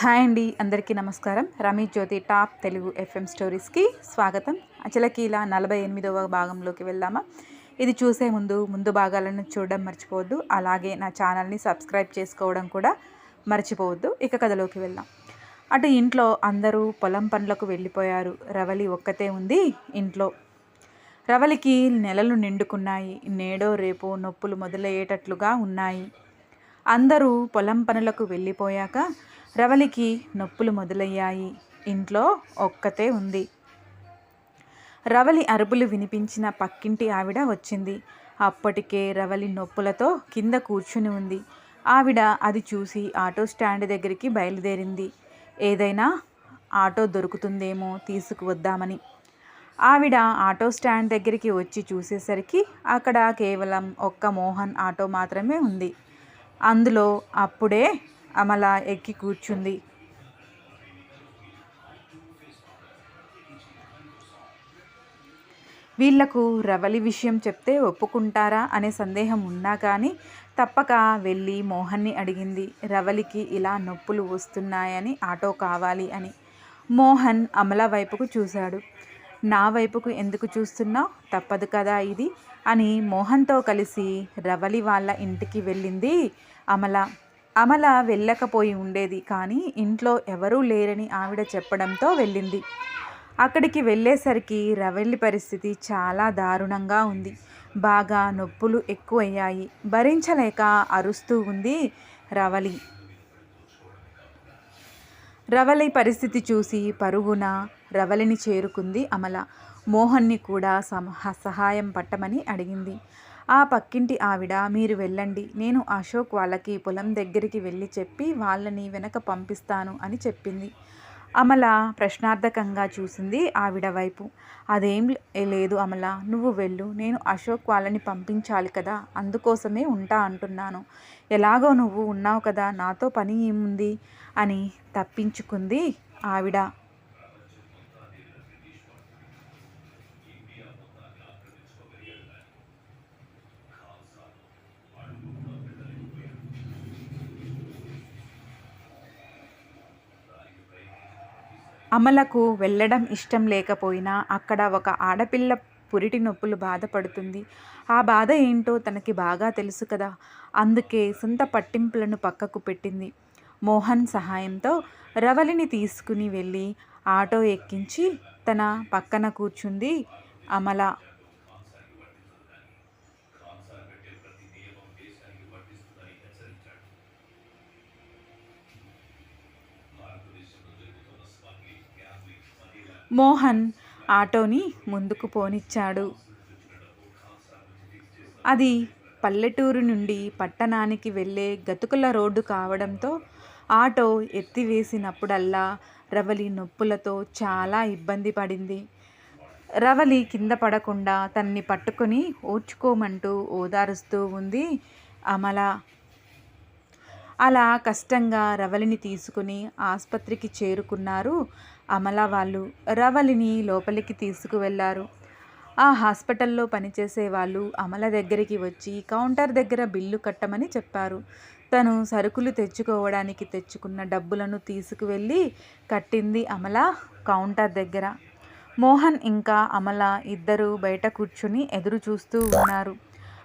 Hi అండి అందరికీ నమస్కారం. రమేష్ జ్యోతి టాప్ తెలుగు ఎఫ్ఎం స్టోరీస్కి స్వాగతం. అచలకీల నలభై ఎనిమిదవ భాగంలోకి వెళ్దామా? ఇది చూసే ముందు ముందు భాగాలను చూడడం మర్చిపోవద్దు. అలాగే నా ఛానల్ని సబ్స్క్రైబ్ చేసుకోవడం కూడా మర్చిపోవద్దు. ఇక కథలోకి వెళ్దాం. అటు ఇంట్లో అందరూ పొలం పనులకు వెళ్ళిపోయారు. రవలి ఒక్కతే ఉంది ఇంట్లో. రవలికి నెలలు నిండుకున్నాయి. నేడో రేపో నొప్పులు మొదలయ్యేటట్లుగా ఉన్నాయి. అందరూ పొలం పనులకు వెళ్ళిపోయాక రవలికి నొప్పులు మొదలయ్యాయి. ఇంట్లో ఒక్కతే ఉంది. రవలి అరుపులు వినిపించిన పక్కింటి ఆవిడ వచ్చింది. అప్పటికే రవలి నొప్పులతో కింద కూర్చుని ఉంది. ఆవిడ అది చూసి ఆటో స్టాండ్ దగ్గరికి బయలుదేరింది. ఏదైనా ఆటో దొరుకుతుందేమో తీసుకువద్దామని. ఆవిడ ఆటో స్టాండ్ దగ్గరికి వచ్చి చూసేసరికి అక్కడ కేవలం ఒక్క మోహన్ ఆటో మాత్రమే ఉంది. అందులో అప్పుడే అమల ఎక్కి కూర్చుంది. వీళ్ళకు రవలి విషయం చెప్తే ఒప్పుకుంటారా అనే సందేహం ఉన్నా కానీ తప్పక వెళ్ళి మోహన్ని అడిగింది. రవలికి ఇలా నొప్పులు వస్తున్నాయని ఆటో కావాలి అని. మోహన్ అమల వైపుకు చూశాడు. నా వైపుకు ఎందుకు చూస్తున్నావు? తప్పదు కదా ఇది అని మోహన్తో కలిసి రవలి వాళ్ళ ఇంటికి వెళ్ళింది అమల. అమల వెళ్ళకపోయి ఉండేది కానీ ఇంట్లో ఎవరూ లేరని ఆవిడ చెప్పడంతో వెళ్ళింది. అక్కడికి వెళ్ళేసరికి రవెల్లి పరిస్థితి చాలా దారుణంగా ఉంది. బాగా నొప్పులు ఎక్కువయ్యాయి. భరించలేక అరుస్తూ ఉంది రవలి. రవలి పరిస్థితి చూసి పరుగున రవలిని చేరుకుంది అమల. మోహన్ని కూడా సహాయం పట్టమని అడిగింది. ఆ పక్కింటి ఆవిడ మీరు వెళ్ళండి. నేను అశోక్ వాళ్ళకి పొలం దగ్గరికి వెళ్ళి చెప్పి వాళ్ళని వెనక పంపిస్తాను అని చెప్పింది. అమల ప్రశ్నార్థకంగా చూసింది ఆవిడ వైపు. అదేం లేదు అమల నువ్వు వెళ్ళు. నేను అశోక్ వాళ్ళని పంపించాలి కదా అందుకోసమే ఉంటా అంటున్నాను. ఎలాగో నువ్వు ఉన్నావు కదా నాతో పని ఏముంది? అని తప్పించుకుంది ఆవిడ. అమలకు వెళ్ళడం ఇష్టం లేకపోయినా అక్కడ ఒక ఆడపిల్ల పురిటి నొప్పులు బాధపడుతుంది. ఆ బాధ ఏంటో తనకి బాగా తెలుసు కదా. అందుకే సొంత పట్టింపులను పక్కకు పెట్టింది. మోహన్ సహాయంతో రవలిని తీసుకుని వెళ్ళి ఆటో ఎక్కించి తన పక్కన కూర్చుంది అమల. మోహన్ ఆటోని ముందుకు పోనిచ్చాడు. అది పల్లెటూరు నుండి పట్టణానికి వెళ్ళే గతుకుల రోడ్డు కావడంతో ఆటో ఎత్తివేసినప్పుడల్లా రవలి నొప్పులతో చాలా ఇబ్బంది పడింది. రవలి కింద పడకుండా తన్ని పట్టుకొని ఓర్చుకోమంటూ ఓదారుస్తూ ఉంది అమల. అలా కష్టంగా రవలిని తీసుకుని ఆసుపత్రికి చేరుకున్నారు అమల వాళ్ళు రవలిని లోపలికి తీసుకువెళ్ళారు ఆ హాస్పిటల్లో పనిచేసే వాళ్ళు అమల దగ్గరికి వచ్చి కౌంటర్ దగ్గర బిల్లు కట్టమని చెప్పారు. తను సరుకులు తెచ్చుకోవడానికి తెచ్చుకున్న డబ్బులను తీసుకువెళ్ళి కట్టింది అమల కౌంటర్ దగ్గర. మోహన్ ఇంకా అమల ఇద్దరు బయట కూర్చుని ఎదురు చూస్తూ ఉన్నారు.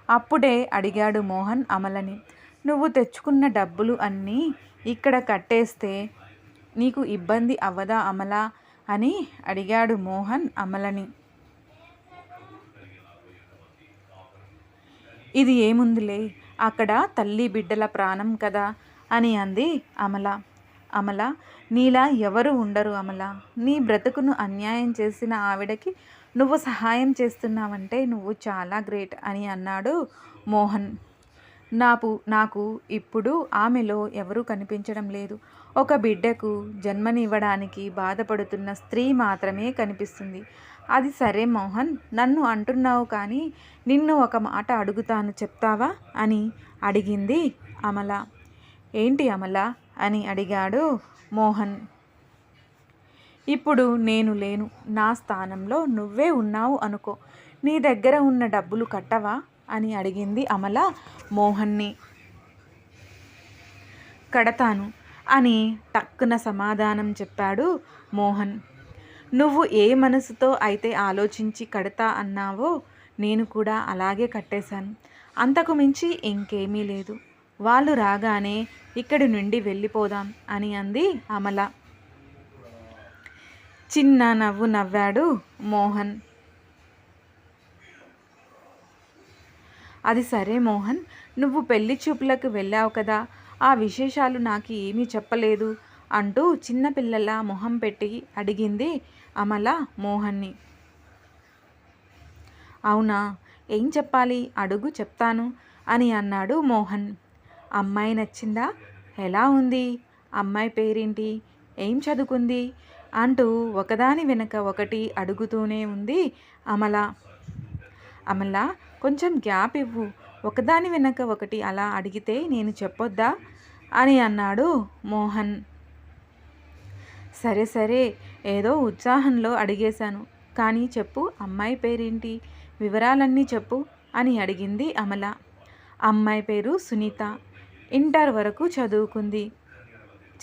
అప్పుడే అడిగాడు మోహన్ అమలని నువ్వు తెచ్చుకున్న డబ్బులు అన్నీ ఇక్కడ కట్టేస్తే నీకు ఇబ్బంది అవ్వదా అమల? అని అడిగాడు మోహన్ అమలని. ఇది ఏముందిలే? అక్కడ తల్లి బిడ్డల ప్రాణం కదా? అని అంది అమల. అమల నీలా ఎవరు ఉండరు అమల? నీ బ్రతుకును అన్యాయం చేసిన ఆవిడకి నువ్వు సహాయం చేస్తున్నావంటే నువ్వు చాలా గ్రేట్ అని అన్నాడు మోహన్. నాకు నాకు ఇప్పుడు ఆమెలో ఎవరూ కనిపించడం లేదు. ఒక బిడ్డకు జన్మనివ్వడానికి బాధపడుతున్న స్త్రీ మాత్రమే కనిపిస్తుంది. అది సరే మోహన్ నన్ను అంటున్నావు కానీ నిన్ను ఒక మాట అడుగుతాను చెప్తావా? అని అడిగింది అమల. ఏంటి అమల? అని అడిగాడు మోహన్. ఇప్పుడు నేను లేను. నా స్థానంలో నువ్వే ఉన్నావు అనుకో. నీ దగ్గర ఉన్న డబ్బులు కట్టవా? అని అడిగింది అమల మోహన్ని. కడతాను అని టక్కున సమాధానం చెప్పాడు మోహన్. నువ్వు ఏ మనసుతో అయితే ఆలోచించి కడతా అన్నావో నేను కూడా అలాగే కట్టేశాను. అంతకు మించి ఇంకేమీ లేదు. వాళ్ళు రాగానే ఇక్కడి నుండి వెళ్ళిపోదాం అని అంది అమల. చిన్న నవ్వు నవ్వాడు మోహన్. అది సరే మోహన్ నువ్వు పెళ్ళి చూపులకు వెళ్ళావు కదా ఆ విశేషాలు నాకు ఏమీ చెప్పలేదు అంటూ చిన్నపిల్లల మొహం పెట్టి అడిగింది అమల మోహన్ని. అవునా ఏం చెప్పాలి? అడుగు చెప్తాను అని అన్నాడు మోహన్. అమ్మాయి నచ్చిందా? ఎలా ఉంది? అమ్మాయి పేరేంటి? ఏం చదువుకుంది? అంటూ ఒకదాని వెనక ఒకటి అడుగుతూనే ఉంది అమల. అమల కొంచెం గ్యాప్ ఇవ్వు. ఒకదాని వెనక ఒకటి అలా అడిగితే నేను చెప్పొద్దా? అని అన్నాడు మోహన్. సరే సరే ఏదో ఉత్సాహంలో అడిగేశాను. కానీ చెప్పు అమ్మాయి పేరేంటి? వివరాలన్నీ చెప్పు అని అడిగింది అమల. అమ్మాయి పేరు సునీత. ఇంటర్ వరకు చదువుకుంది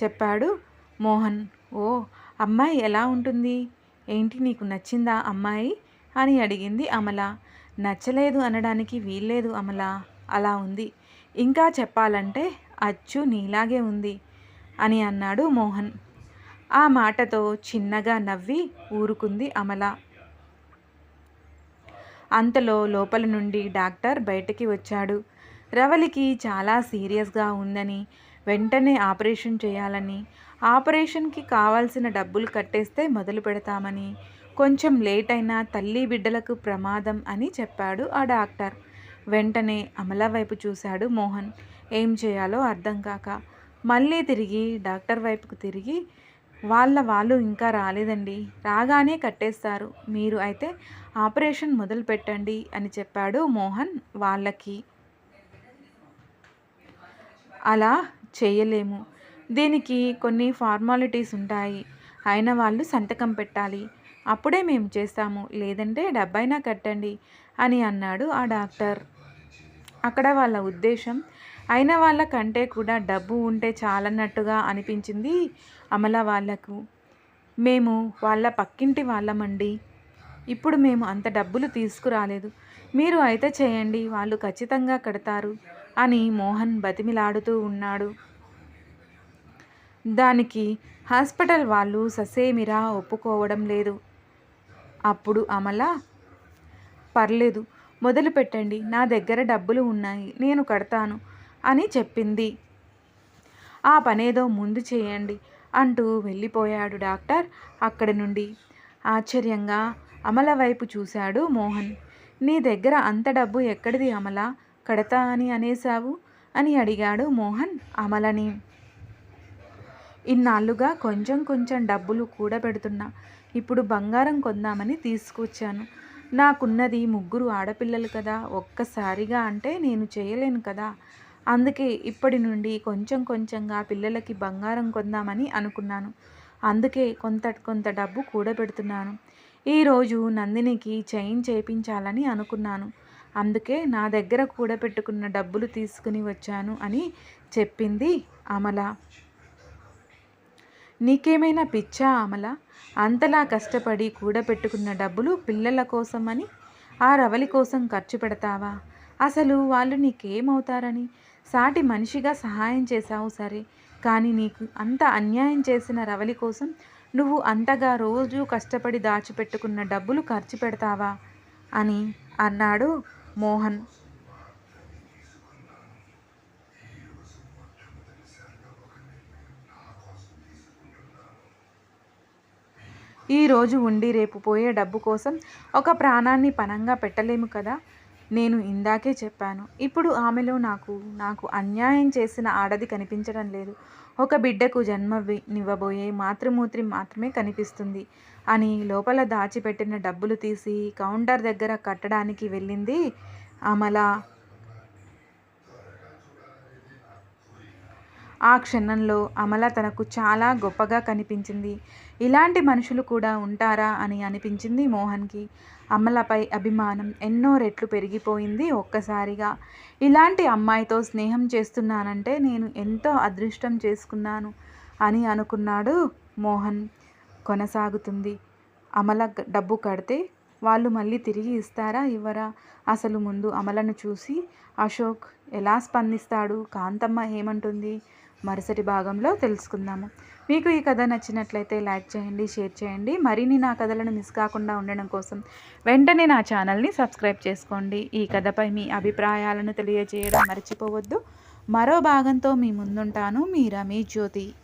చెప్పాడు మోహన్. ఓ అమ్మాయి ఎలా ఉంటుంది? ఏంటి నీకు నచ్చిందా అమ్మాయి? అని అడిగింది అమల. నచ్చలేదు అనడానికి వీల్లేదు అమల. అలా ఉంది. ఇంకా చెప్పాలంటే అచ్చు నీలాగే ఉంది అని అన్నాడు మోహన్. ఆ మాటతో చిన్నగా నవ్వి ఊరుకుంది అమల. అంతలో లోపల నుండి డాక్టర్ బయటికి వచ్చాడు. రవలికి చాలా సీరియస్గా ఉందని వెంటనే ఆపరేషన్ చేయాలని ఆపరేషన్కి కావాల్సిన డబ్బులు కట్టేస్తే మొదలు పెడతామని కొంచెం లేట్ అయినా తల్లి బిడ్డలకు ప్రమాదం అని చెప్పాడు ఆ డాక్టర్. వెంటనే అమల వైపు చూశాడు మోహన్. ఏం చేయాలో అర్థం కాక మళ్ళీ తిరిగి డాక్టర్ వైపుకు తిరిగి వాళ్ళ వాళ్ళు ఇంకా రాలేదండి. రాగానే కట్టేస్తారు. మీరు అయితే ఆపరేషన్ మొదలు పెట్టండి అని చెప్పాడు మోహన్ వాళ్ళకి. అలా చేయలేము. దీనికి కొన్ని ఫార్మాలిటీస్ ఉంటాయి. అయిన వాళ్ళు సంతకం పెట్టాలి. అప్పుడే మేము చేస్తాము లేదంటే డబ్బైనా కట్టండి అని అన్నాడు ఆ డాక్టర్. అక్కడ వాళ్ళ ఉద్దేశం అయిన వాళ్ళ కంటే కూడా డబ్బు ఉంటే చాలన్నట్టుగా అనిపించింది అమల వాళ్ళకు మేము వాళ్ళ పక్కింటి వాళ్ళమండి. ఇప్పుడు మేము అంత డబ్బులు తీసుకురాలేదు. మీరు అయితే చేయండి వాళ్ళు ఖచ్చితంగా కడతారు అని మోహన్ బతిమిలాడుతూ ఉన్నాడు. దానికి హాస్పిటల్ వాళ్ళు ససేమిరా ఒప్పుకోవడం లేదు. అప్పుడు అమల పర్లేదు మొదలు పెట్టండి. నా దగ్గర డబ్బులు ఉన్నాయి నేను కడతాను అని చెప్పింది. ఆ పనేదో ముందు చేయండి అంటూ వెళ్ళిపోయాడు డాక్టర్ అక్కడి నుండి. ఆశ్చర్యంగా అమల వైపు చూశాడు మోహన్. నీ దగ్గర అంత డబ్బు ఎక్కడిది అమల? కడతా అని అనేశావు అని అడిగాడు మోహన్ అమలని. ఇన్నాళ్ళుగా కొంచెం కొంచెం డబ్బులు కూడబెడుతున్నా. ఇప్పుడు బంగారం కొందామని తీసుకొచ్చాను. నాకున్నది ముగ్గురు ఆడపిల్లలు కదా ఒక్కసారిగా అంటే నేను చేయలేను కదా. అందుకే ఇప్పటి నుండి కొంచెం కొంచెంగా పిల్లలకి బంగారం కొందామని అనుకున్నాను. అందుకే కొంత కొంత డబ్బు కూడబెడుతున్నాను. ఈరోజు నందినికి చైన్ చేయించాలని అనుకున్నాను. అందుకే నా దగ్గర కూడబెట్టుకున్న డబ్బులు తీసుకుని వచ్చాను అని చెప్పింది అమల. నీకేమైనా పిచ్చా అమల? అంతలా కష్టపడి కూడబెట్టుకున్న డబ్బులు పిల్లల కోసమని ఆ రవలి కోసం ఖర్చు పెడతావా? అసలు వాళ్ళు నీకేమవుతారని? సాటి మనిషిగా సహాయం చేశావు సరే కానీ నీకు అంత అన్యాయం చేసిన రవలి కోసం నువ్వు అంతగా రోజు కష్టపడి దాచిపెట్టుకున్న డబ్బులు ఖర్చు పెడతావా? అని అన్నాడు మోహన్. ఈరోజు ఉండి రేపు పోయే డబ్బు కోసం ఒక ప్రాణాన్ని పనంగా పెట్టలేము కదా? నేను ఇందాకే చెప్పాను. ఇప్పుడు ఆమెలో నాకు నాకు అన్యాయం చేసిన ఆడది కనిపించడం లేదు. ఒక బిడ్డకు జన్మనివ్వబోయే మాతృమూర్తి మాత్రమే కనిపిస్తుంది అని లోపల దాచిపెట్టిన డబ్బులు తీసి కౌంటర్ దగ్గర కట్టడానికి వెళ్ళింది అమల. ఆ క్షణంలో అమల తనకు చాలా గొప్పగా కనిపించింది. ఇలాంటి మనుషులు కూడా ఉంటారా అని అనిపించింది మోహన్కి. అమలపై అభిమానం ఎన్నో రెట్లు పెరిగిపోయింది ఒక్కసారిగా. ఇలాంటి అమ్మాయితో స్నేహం చేస్తున్నానంటే నేను ఎంతో అదృష్టం చేసుకున్నాను అని అనుకున్నాడు మోహన్. కొనసాగుతుంది. అమల డబ్బు కడితే వాళ్ళు మళ్ళీ తిరిగి ఇస్తారా ఇవ్వరా? అసలు ముందు అమలను చూసి అశోక్ ఎలా స్పందిస్తాడు? కాంతమ్మ ఏమంటుంది? మరుసటి భాగంలో తెలుసుకుందాము. మీకు ఈ కథ నచ్చినట్లయితే లైక్ చేయండి షేర్ చేయండి. మరిన్ని నా కథలను మిస్ కాకుండా ఉండడం కోసం వెంటనే నా ఛానల్ని సబ్స్క్రైబ్ చేసుకోండి. ఈ కథపై మీ అభిప్రాయాలను తెలియజేయడం మర్చిపోవద్దు. మరో భాగంతో మీ ముందుంటాను. మీ రమేష్ జ్యోతి.